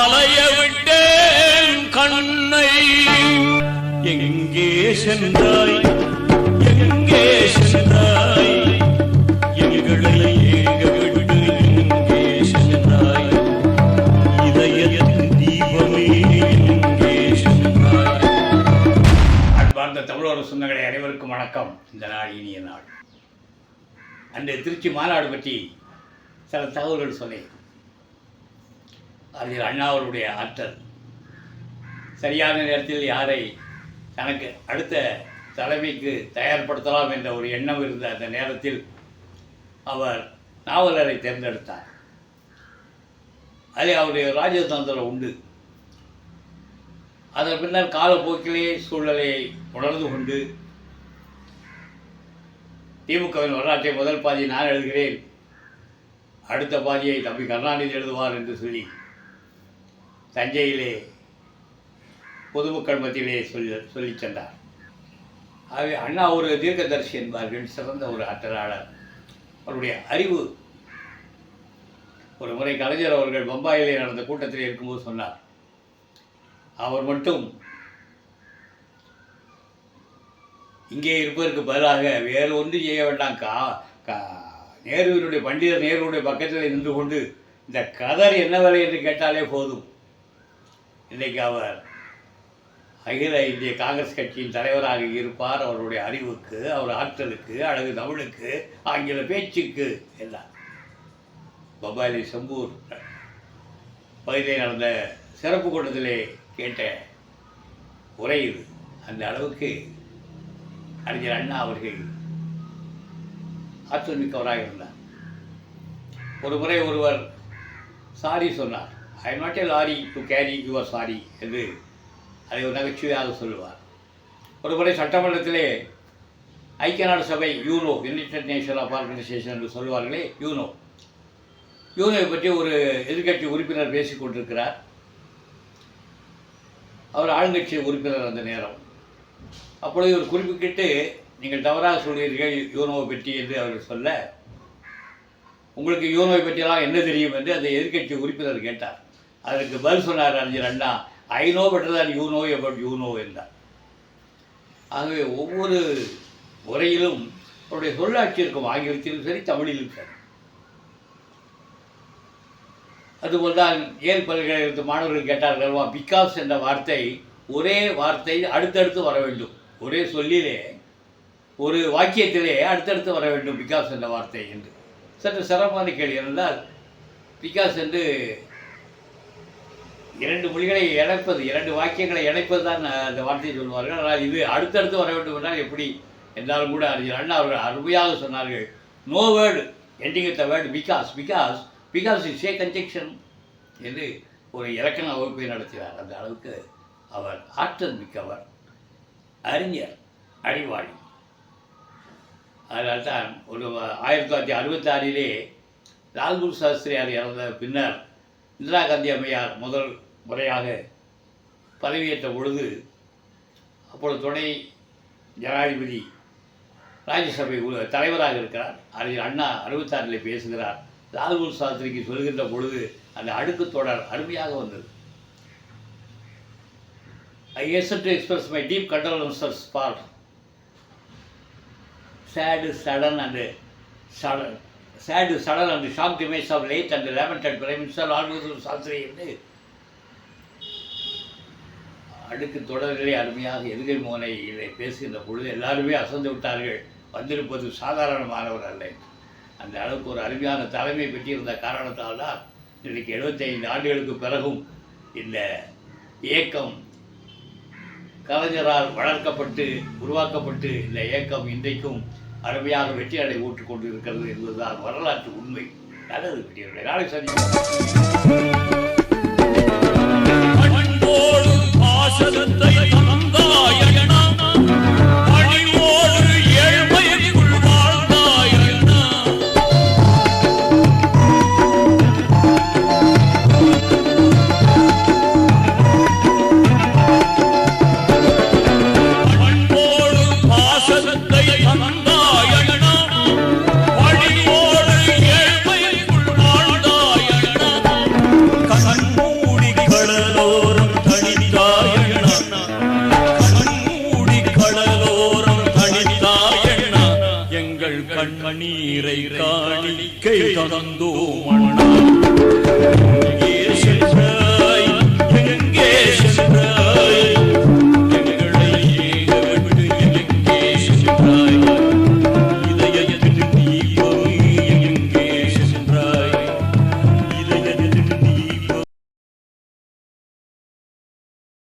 அலைய விட்டேன் கண்ணை. எங்கே சென்றாய்? எங்கே சென்றாய்? எங்களை ஏங்க விட்டு எங்கே சென்றாய்? இதயத்தின் தீபமே எங்கே சென்றாய்? அன்பார்ந்த தமிழோர சொந்தங்களை அனைவருக்கும் வணக்கம். இந்த நாள் இனிய நாள். அன்றைய திருச்சி மாநாடு பற்றி சில தகவல்கள் சொன்னேன். அதில் அண்ணா அவருடைய ஆற்றல். சரியான நேரத்தில் யாரை தனக்கு அடுத்த தலைமைக்கு தயார்படுத்தலாம் என்ற ஒரு எண்ணம் இருந்த அந்த நேரத்தில் அவர் நாவலரை தேர்ந்தெடுத்தார். அதில் அவருடைய ராஜதந்திரம் உண்டு. அதன் பின்னர் காலப்போக்கிலே சூழலை உணர்ந்து கொண்டு திமுகவின் வரலாற்றை முதல் பாதியை நான் எழுதுகிறேன். அடுத்த பாதியை தம்பி கருணாநிதி எழுதுவார் என்று சொல்லி தஞ்சையிலே பொதுமக்கள் மத்தியிலே சொல்லி சொல்லி சென்றார். ஆகவே அண்ணா ஒரு தீர்க்கதரிசி என்பார்கள் சிறந்த ஒரு ஆற்றலாளர். அவருடைய அறிவு ஒரு முறை கலைஞர் அவர்கள் பம்பாயிலே நடந்த கூட்டத்தில் இருக்கும்போது சொன்னார் அவர் மட்டும் இங்கே இருப்பதற்கு பதிலாக வேறு ஒன்றும் செய்ய வேண்டாம். கா கா நேருவினுடைய பண்டிதர் நேருடைய பக்கத்தில் நின்று கொண்டு இந்த கதர் என்ன விலை என்று கேட்டாலே போதும். இன்றைக்கு அவர் அகில இந்திய காங்கிரஸ் கட்சியின் தலைவராக இருப்பார் அவருடைய அறிவுக்கு அவர் ஆற்றலுக்கு அழகு தமிழுக்கு ஆங்கில பேச்சுக்கு எல்லாம் பம்பாயிலே செம்பூர் பகுதியில் நடந்த சிறப்பு கூட்டத்திலே கேட்ட உரை இது. அந்த அளவுக்கு அறிஞர் அண்ணா அவர்கள் ஆற்றல் மிக்கவராக இருந்தார். ஒரு முறை ஒருவர் சாரி சொன்னார். I not a lorry to carry your sorry என்று அதை ஒரு நகைச்சுவையாக சொல்லுவார் ஒரு முறை சட்டமன்றத்திலே ஐக்கிய நாடு சபை UNO united nation of organization என்று சொல்லுவார்களே யூனோ. யூனோவை பற்றி ஒரு எதிர்க்கட்சி உறுப்பினர் பேசிக் கொண்டிருக்கிறார். அவர் ஆளுங்கட்சி உறுப்பினர் அந்த நேரம். அப்பொழுது ஒரு குறிப்பிட்டு நீங்கள் தவறாக சொல்கிறீர்கள் யூனோவை பற்றி என்று அவர் சொல்ல உங்களுக்கு யூனோவை பற்றியெல்லாம் என்ன தெரியும்? என்று அந்த எதிர்கட்சி உறுப்பினர் கேட்டார். அதற்கு பதில் சொன்னார் அறிஞர் Anna I know better than you know about you know என்றார். ஆகவே ஒவ்வொரு உரையிலும் அவருடைய சொல்லாட்சி இருக்கும். ஆங்கிலத்திலும் சரி தமிழிலும் சரி. அதுபோல் தான் ஏல் பல்கலைக்கழகத்து மாணவர்கள் கேட்டார்கள்வா பிகாஸ் என்ற வார்த்தை ஒரே வார்த்தை அடுத்தடுத்து வர வேண்டும். ஒரே சொல்லிலே ஒரு வாக்கியத்திலே அடுத்தடுத்து வர வேண்டும் பிகாஸ் என்ற வார்த்தை என்று. சற்று சிரமமான கேள்வி என்றால் பிகாஸ் என்று இரண்டு மொழிகளை இணைப்பது இரண்டு வாக்கியங்களை இணைப்பது தான் அந்த வார்த்தையை சொல்வார்கள். ஆனால் இது அடுத்தடுத்து வர வேண்டும் என்றால் எப்படி என்றாலும் கூட அறிஞர் அண்ணா அவர்கள் அருமையாக சொன்னார்கள். No word ending with word because because because is a conjunction என்று ஒரு இலக்கண வகுப்பை நடத்தினார். அந்த அளவுக்கு அவர் ஆற்றல் மிக்கவர் அறிஞர் அறிவாளி. அதனால் தான் ஒரு ஆயிரத்தி தொள்ளாயிரத்தி அறுபத்தாறிலே லால்குரு சாஸ்திரியார் இறந்த பின்னர் இந்திரா காந்தி அம்மையார் முதல் முறையாக பதவியேற்ற பொழுது அப்பொழுது துணை ஜனாதிபதி ராஜ்யசபை உ- தலைவராக இருக்கிறார். அறிஞர் அண்ணா அறுபத்தாறில் பேசுகிறார். லால்பூர் சாஸ்திரிக்கு சொல்கின்ற பொழுது அந்த அடுக்கு தொடர் அருமையாக வந்தது. I hasten to express my deep condolences sad sudden and sudden sad, sudden and shocked image of late and lamented Prime Minister Lalbhadur Shastri என்று. அடுக்கு தொடரிலே அருமையாக எதிர்கள் மோனை பேசுகின்ற பொழுது எல்லாருமே அசந்து விட்டார்கள். வந்திருப்பது சாதாரணமானவர் அல்ல. அந்த அளவுக்கு ஒரு அருமையான தலைமை பெற்றிருந்த காரணத்தால் தான் இன்றைக்கு 75 ஆண்டுகளுக்கு பிறகும் இந்த இயக்கம் கலைஞரால் வளர்க்கப்பட்டு உருவாக்கப்பட்டு இந்த இயக்கம் இன்றைக்கும் அருமையாக வெற்றி அடை ஊட்டுக் கொண்டு இருக்கிறது என்பதுதான் வரலாற்று உண்மை. நல்லது பெரியவர்களே. நாளை சந்திப்போம். கண்ணீரை காணிக்கை தந்தோம் அண்ணா